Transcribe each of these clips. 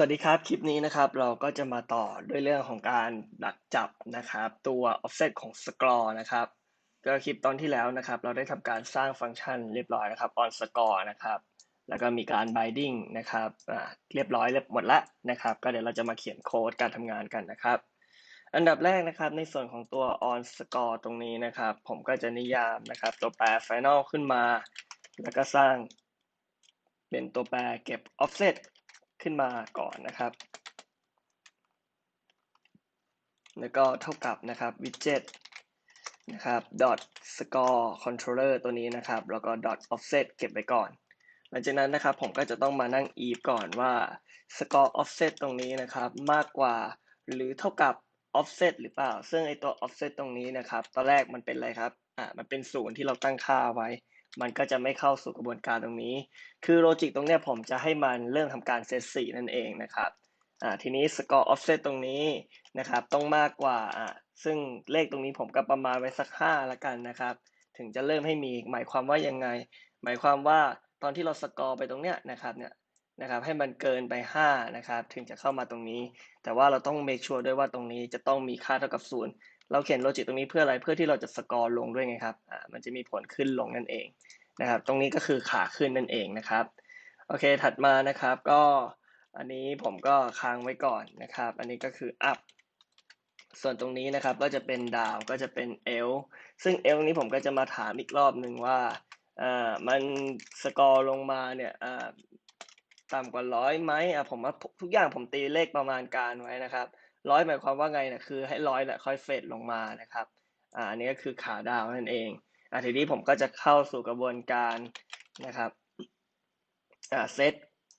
สวัสดีครับ คลิปนี้นะครับเราก็จะมาต่อด้วยเรื่องของการดักจับนะครับตัว offset ของ score นะครับก็คลิปตอนที่แล้วนะครับเราได้ทำการสร้างฟังก์ชันเรียบร้อยนะครับ on score นะครับแล้วก็มีการ binding นะครับเรียบร้อยเรียบหมดแล้วนะครับ ก็เดี๋ยวเราจะมาเขียนโค้ดการทำงานกันนะครับ อันดับแรกนะครับในส่วนของตัว on score ตรงนี้นะครับ ผมก็จะนิยามนะครับตัวแปร final ขึ้นมา แล้วก็สร้างเป็นตัวแปรเก็บ offset ขึ้นมาก่อนนะครับ แล้วก็เท่ากับนะครับ widget นะครับ dot score controller ตัวนี้นะครับ แล้วก็ dot offset เก็บไว้ก่อน หลังจากนั้นนะครับผมก็จะต้องมานั่ง if ก่อนว่า score offset ตรงนี้นะครับมากกว่าหรือเท่ากับ offset หรือเปล่า ซึ่งไอตัว offset ตรงนี้นะครับ ตอนแรกมันเป็นอะไรครับ อ่า มันเป็นศูนย์ที่เราตั้งค่าไว้ มันก็จะไม่เข้าสู่กระบวนการตรงนี้ คือโลจิกตรงเนี้ยผมจะให้มันเริ่มทำการเซตสีนั่นเองนะครับอ่าทีนี้ score offset ตรงนี้นะครับต้องมากกว่าอ่าซึ่งเลขตรงนี้ผมก็ประมาณไว้สักห้าละกันนะครับ ถึงจะเริ่มให้มีหมายความว่ายังไง หมายความว่าตอนที่เราสกอร์ไปตรงเนี้ยนะครับเนี่ยนะครับให้มันเกินไป 5 นะครับ ถึงจะเข้ามาตรงนี้ แต่ว่าเราต้อง make sure ด้วยว่าตรงนี้จะต้องมีค่าเท่ากับ 0 เราเขียนโลจิกตรงนี้เพื่ออะไรเพื่อที่เราจะสกอร์ลงด้วยไงครับอ่ามันจะมีผลขึ้นลงนั่นเอง นะครับ ตรงนี้ก็คือขาขึ้นนั่นเองนะครับ โอเค ถัดมานะครับ ก็อันนี้ผมก็ค้างไว้ก่อนนะครับ อันนี้ก็คือ up ส่วนตรงนี้นะครับก็จะเป็นดาวก็จะเป็น L ซึ่ง L นี้ผมก็จะมาถามอีกรอบหนึ่งว่าอ่ามันสกอร์ลงมาเนี่ยอ่าต่ำกว่าร้อยไหมอะผมว่าทุกอย่างผมตีเลขประมาณการไว้นะครับร้อยหมายความว่าไงนะคือให้ร้อยแหละค่อยเฟดลงมานะครับอ่าอันนี้ก็คือขาดาวนั่นเอง อ่าทีนี้ผมก็จะเข้าสู่กระบวนการนะครับอ่าเซต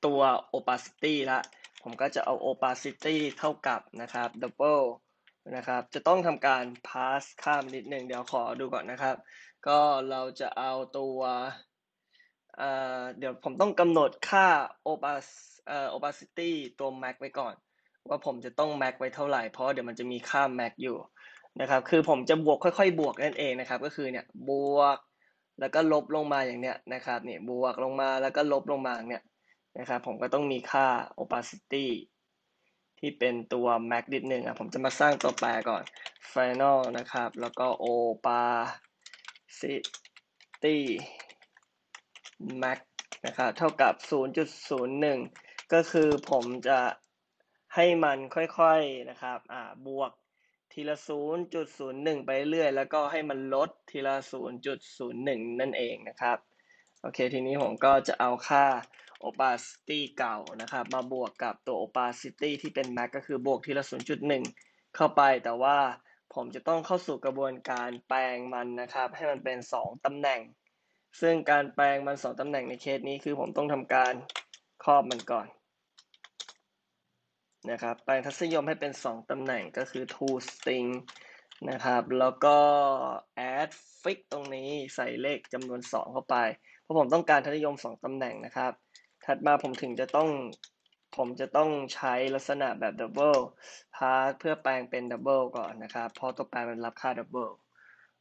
ตัว opacity ละผมก็จะเอา opacity เท่ากับนะครับ double นะครับจะต้องทำการ pass ข้ามนิดหนึ่งเดี๋ยวขอดูก่อนนะครับ ก็เราจะเอาตัวเดี๋ยวผมต้องกำหนดค่า opacity ตัว max ไว้ก่อน ว่าผมจะต้อง max ไว้เท่าไหร่เพราะเดี๋ยวมันจะมีค่า max อยู่ นะครับ คือผมจะบวกค่อยๆ บวกนั่นเองนะครับ ก็คือเนี่ยบวก แล้วก็ลบลงมาอย่างเนี้ยนะครับเนี่ยบวกลงมาแล้วก็ลบลงมาเนี่ยนะครับผมก็ต้องมีค่า opacity ที่เป็นตัว max นิดนึงอะผมจะมาสร้างตัวแปรก่อน final นะครับ แล้วก็ opacity max นะครับเท่ากับ 0.01 ก็คือผมจะให้มันค่อยๆนะครับอ่าบวก ทีละ 0.01 ไปเรื่อยแล้วก็ให้มันลดทีละ 0.01 นั่นเองนะครับ โอเค ทีนี้ผมก็จะเอาค่า opacity เก่านะครับ มาบวกกับตัว opacity ที่เป็น max ก็คือบวกทีละ 0.1 เข้าไปแต่ว่าผมจะต้องเข้าสู่กระบวนการแปลงมันนะครับ ให้มันเป็น 2 ตำแหน่ง ซึ่งการแปลงมัน 2 ตำแหน่งในเคสนี้คือผมต้องทำการครอบมันก่อน นะครับแปลงทัศนิยมให้เป็น 2ตำแหน่งก็คือ to string นะครับ แล้วก็ add fix ตรงนี้ใส่เลขจำนวน 2 เข้าไป เพราะผมต้องการทัศนิยม 2ตำแหน่งนะครับ ถัดมาผมถึงจะต้อง ผมจะต้องใช้ลักษณะแบบ double pass เพื่อแปลงเป็น double ก่อนนะครับ เพราะตัวแปลงมันรับค่า double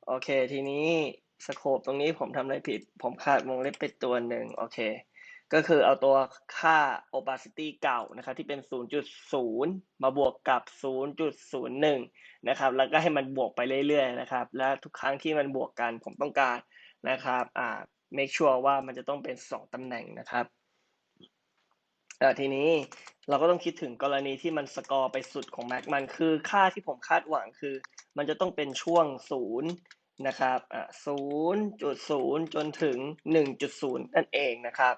โอเค ทีนี้สโคปตรงนี้ผมทำอะไรผิด ผมขาดวงเล็บไปตัวหนึ่งโอเค ก็คือเอาตัวค่า opacity เก่านะครับที่เป็น 0.0 มาบวกกับ 0.01 นะครับ แล้วก็ให้มันบวกไปเรื่อยๆนะครับ และทุกครั้งที่มันบวกกันผมต้องการนะครับอ่า make sure ว่ามันจะต้องเป็น 2ตำแหน่งนะครับทีนี้เราก็ต้องคิดถึงกรณีที่มันสกอร์ไปสุดของแม็กมันคือค่าที่ผมคาดหวังคือ มันจะต้องเป็นช่วงศูนย์นะครับอ่าศูนย์จุดศูนย์จนถึงหนึ่งจุดศูนย์นั่นเองนะครับ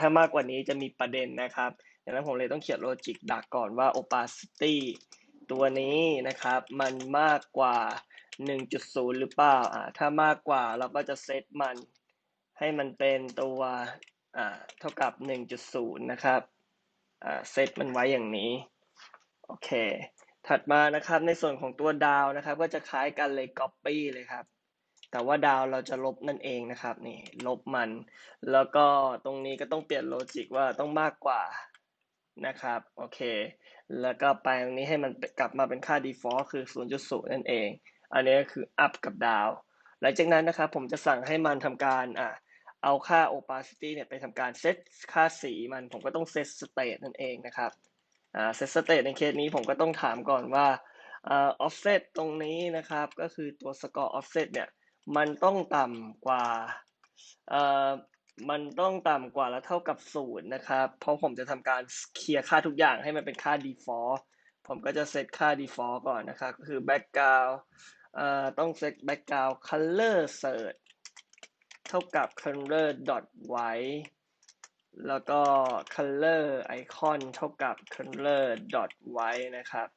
ถ้ามากกว่านี้จะมีประเด็นนะครับดังนั้นผมเลยต้องเขียนโลจิกดักก่อนว่า opacity ตัวนี้นะครับ มันมากกว่า 1.0 หรือเปล่าถ้ามากกว่าเราก็จะเซตมัน ให้มันเป็นตัวเท่ากับ 1.0 นะครับเซตมันไว้อย่างนี้ โอเค ถัดมานะครับในส่วนของตัวดาวนะครับ ก็จะคล้ายกันเลย Copy เลยครับ แต่ว่าดาวเราจะลบนั่นเองนะครับนี่ลบมัน แล้วก็ตรงนี้ก็ต้องเปลี่ยนโลจิกว่าต้องมากกว่านะครับโอเค แล้วก็แปลงนี้ให้มันกลับมาเป็นค่า default คือ 0.0 นั่นเอง อันนี้ก็คือ up กับดาวหลังจากนั้นนะครับผมจะสั่งให้มันทำการอะเอาค่า opacity เนี่ยไปทำการเซตค่าสีมันผมก็ต้องเซต state นั่นเองนะครับอ่า set state ในเคสนี้ผมก็ต้องถามก่อนว่าอ่า offset ตรงนี้นะครับ ก็คือตัว score offset เนี่ย มันต้องต่ำกว่าเอ่อมันต้องต่ำกว่าและเท่ากับศูนย์นะครับ เพราะผมจะทำการเคลียร์ค่าทุกอย่างให้มันเป็นค่า default ผมก็จะเซตค่า default ก่อนนะครับ ก็คือ background เอ่อต้องเซต background color search เท่ากับ color dot white แล้วก็ color icon เท่ากับ color dot white นะครับ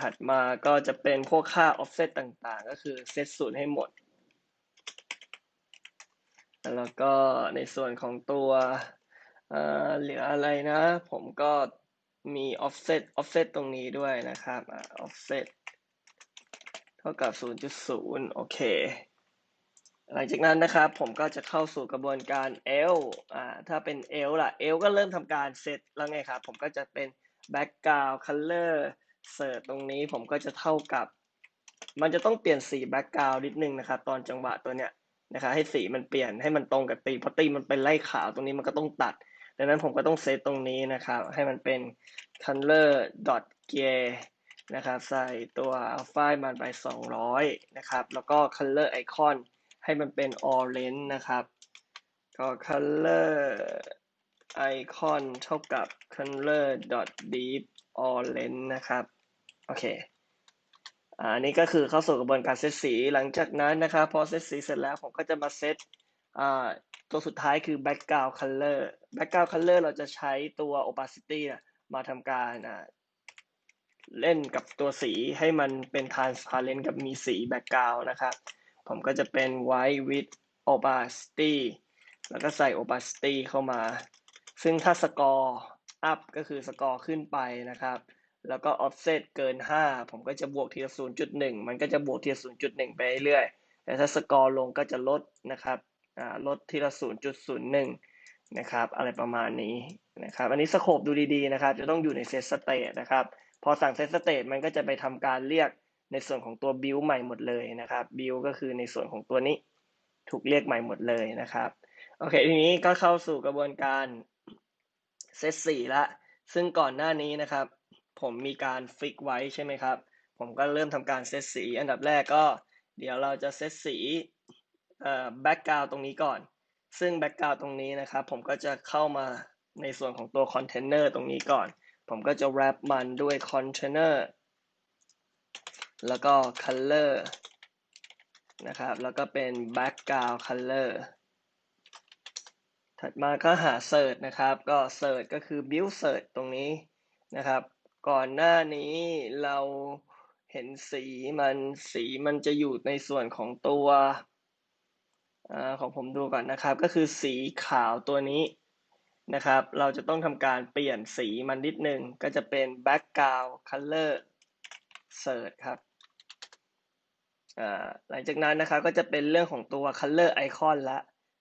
ถัดมาก็จะเป็นพวกค่า offset ต่างๆ ก็คือเซตศูนย์ให้หมด แล้วก็ในส่วนของตัวเหลืออะไรนะ ผมก็มี offset offset ตรงนี้ด้วยนะครับ offset เท่ากับ 0.0 โอเค หลังจากนั้นนะครับ ผมก็จะเข้าสู่กระบวนการ L อ่า ถ้าเป็น L ล่ะ L ก็เริ่มทำการเซตแล้วไงครับ ผมก็จะเป็น background color search ตรงนี้ผมก็จะเท่ากับ มันจะต้องเปลี่ยนสี background นิดนึงนะครับตอนจังหวะตัวเนี้ยนะครับให้สีมันเปลี่ยนให้มันตรงกับตีเพราะตีมันเป็นไล่ขาวตรงนี้มันก็ต้องตัด ดังนั้นผมก็ต้องเซตตรงนี้นะครับ ให้มันเป็น color dot g นะครับใส่ตัว alpha มันไป 200 นะครับ แล้วก็ color icon ให้มันเป็น orange นะครับ ก็ color icon เท่ากับ color dot deep orange นะครับ โอเคอันนี้ก็คือเข้าสู่กระบวนการเซตสีหลังจากนั้นนะครับพอเซตสีเสร็จแล้วผมก็จะมาเซตตัวสุดท้ายคือ background color background color เราจะใช้ตัว opacity มาทำการเล่นกับตัวสีให้มันเป็น transparent กับมีสี background นะครับ ผมก็จะเป็น white with opacity แล้วก็ใส่ opacity เข้ามา ซึ่งถ้า score up ก็คือ score ขึ้นไปนะครับ แล้วก็ offset เกิน 5 ผมก็จะบวกทีละ0.1 มันก็จะบวกทีละ0.1 ไปเรื่อยแต่ถ้า score ลงก็จะลดนะครับลดทีละ 0.01 นะครับ อะไรประมาณนี้นะครับ อันนี้สโคปดูดีๆนะครับ จะต้องอยู่ใน set state นะครับ พอสั่ง set state มันก็จะไปทำการเรียกในส่วนของตัว build ใหม่หมดเลยนะครับ build ก็คือในส่วนของตัวนี้ถูกเรียกใหม่หมดเลยนะครับ โอเค ทีนี้ก็เข้าสู่กระบวนการ set 4ละ ซึ่งก่อนหน้านี้นะครับ ผมมีการฟิกไว้ใช่ไหมครับ ผมก็เริ่มทำการเซตสีอันดับแรกก็เดี๋ยวเราจะเซตสีเอ่อแบ็กกราวตรงนี้ก่อน ซึ่งแบ็กกราวตรงนี้นะครับ ผมก็จะเข้ามาในส่วนของตัวคอนเทนเนอร์ตรงนี้ก่อน ผมก็จะ wrap มันด้วยคอนเทนเนอร์แล้วก็ color นะครับ แล้วก็เป็น background color ถัดมาก็หา search นะครับ ก็ search ก็คือ build search ตรงนี้นะครับ ก่อนหน้านี้เราเห็นสีมันสีมันจะอยู่ในส่วนของตัวอของผมดูก่อนนะครับ ก็คือสีขาวตัวนี้นะครับ เราจะต้องทำการเปลี่ยนสีมันนิดนึง ก็จะเป็น background color search ครับหลังจากนั้นนะครับก็จะเป็นเรื่องของตัว color icon ละ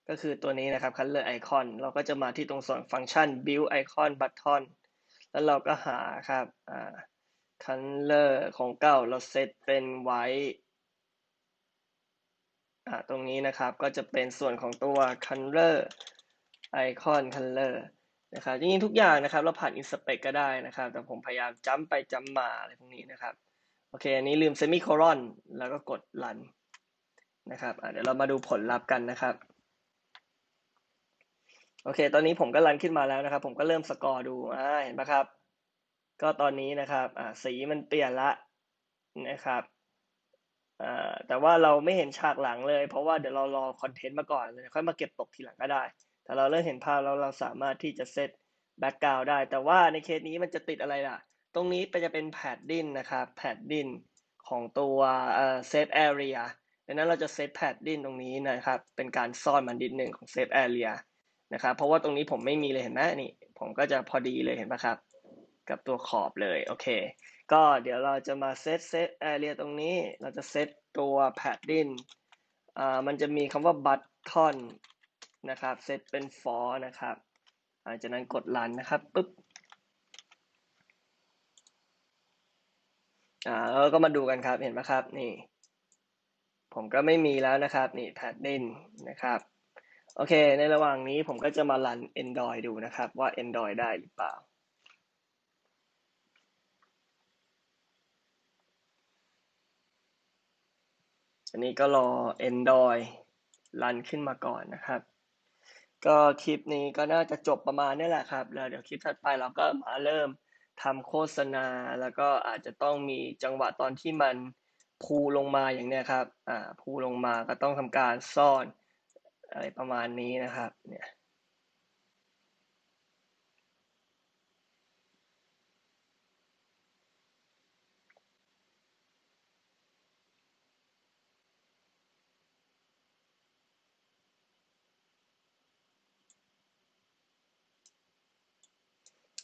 ก็คือตัวนี้นะครับ color icon เราก็จะมาที่ตรงส่วนฟังก์ชัน build icon button แล้วเราก็หาครับ color ของเก่าเราเซตเป็น white ตรงนี้นะครับก็จะเป็นส่วนของตัว color icon color นะครับจริงๆทุกอย่างนะครับ เราผ่าน inspect ก็ได้นะครับ แต่ผมพยายามจ้ำไปจ้ำมาอะไรพวกนี้นะครับ โอเค อันนี้ลืมเซมิโคลอนแล้วก็กดรันนะครับเดี๋ยวเรามาดูผลลัพธ์กันนะครับ โอเค ตอนนี้ผมก็รันขึ้นมาแล้วนะครับ ผมก็เริ่มสกอร์ดูอ่าเห็นไหมครับ ก็ตอนนี้นะครับอ่าสีมันเปลี่ยนละนะครับอ่าแต่ว่าเราไม่เห็นฉากหลังเลย เพราะว่าเดี๋ยวเรารอคอนเทนต์มาก่อนเลยค่อยมาเก็บตกทีหลังก็ได้ แต่เราเริ่มเห็นภาพแล้วเราสามารถที่จะเซตแบ็กกราวด์ได้ แต่ว่าในเคสนี้มันจะติดอะไรล่ะ ตรงนี้จะเป็นแพดดินนะครับแพดดินของตัวเซฟแอเรียดังนั้นเราจะเซฟแพดดินตรงนี้นะครับ เป็นการซ่อนมันดิดหนึ่งของเซฟแอเรีย นะครับ เพราะว่าตรงนี้ผมไม่มีเลยเห็นไหมนี่ ผมก็จะพอดีเลยเห็นไหมครับ กับตัวขอบเลย โอเค ก็เดี๋ยวเราจะมาเซตเซตแอเรียตรงนี้ เราจะเซตตัวแพดดินอ่ามันจะมีคำว่าบัตทอนนะครับ เซตเป็นฟอร์นะครับหลังจากนั้นกดรันนะครับปุ๊บอ่าแล้วก็มาดูกันครับเห็นไหมครับนี่ ผมก็ไม่มีแล้วนะครับ นี่แพดดินนะครับ โอเค ในระหว่างนี้ผมก็จะมาลัน Android ดูนะครับว่า Android ได้หรือเปล่า อันนี้ก็รอ Android ลันขึ้นมาก่อนนะครับ ก็คลิปนี้ก็น่าจะจบประมาณนี้แหละครับ แล้วเดี๋ยวคลิปถัดไปเราก็มาเริ่มทำโฆษณา แล้วก็อาจจะต้องมีจังหวะตอนที่มันพูลงมาอย่างเนี้ยครับ อ่าพูลงมาก็ต้องทำการซ่อน อะไรประมาณนี้นะครับ เนี่ย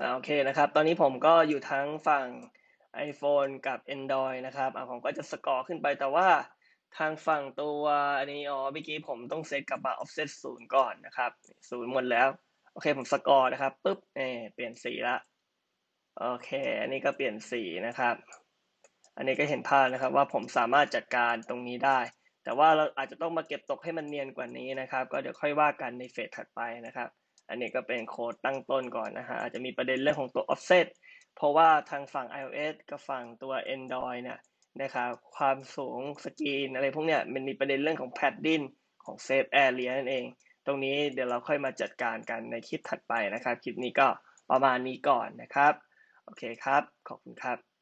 อ่าโอเคนะครับ ตอนนี้ผมก็อยู่ทั้งฝั่ง iPhone กับ Android นะครับอ่าผมก็จะสกอร์ขึ้นไปแต่ว่า ทางฝั่งตัวอันนี้อ๋อเมื่อกี้ผมต้องเซตกลับมา offset ศูนย์ก่อนนะครับศูนย์หมดแล้ว โอเคผมสกอร์นะครับปุ๊บเอเปลี่ยนสีละโอเค อันนี้ก็เปลี่ยนสีนะครับ อันนี้ก็เห็นภาพนะครับว่าผมสามารถจัดการตรงนี้ได้ แต่ว่าเราอาจจะต้องมาเก็บตกให้มันเนียนกว่านี้นะครับ ก็เดี๋ยวค่อยว่ากันในเฟสถัดไปนะครับ อันนี้ก็เป็นโค้ดตั้งต้นก่อนนะฮะอาจจะมีประเด็นเรื่องของตัว offset เพราะว่าทางฝั่ง iOS กับฝั่งตัว Android เนี่ย นะครับความสูงสกรีนอะไรพวกเนี้ยมันมีประเด็นเรื่องของแพดดิ้นของเซฟแอร์เรียนั่นเอง ตรงนี้เดี๋ยวเราค่อยมาจัดการกันในคลิปถัดไปนะครับ คลิปนี้ก็ประมาณนี้ก่อนนะครับ โอเคครับ ขอบคุณครับ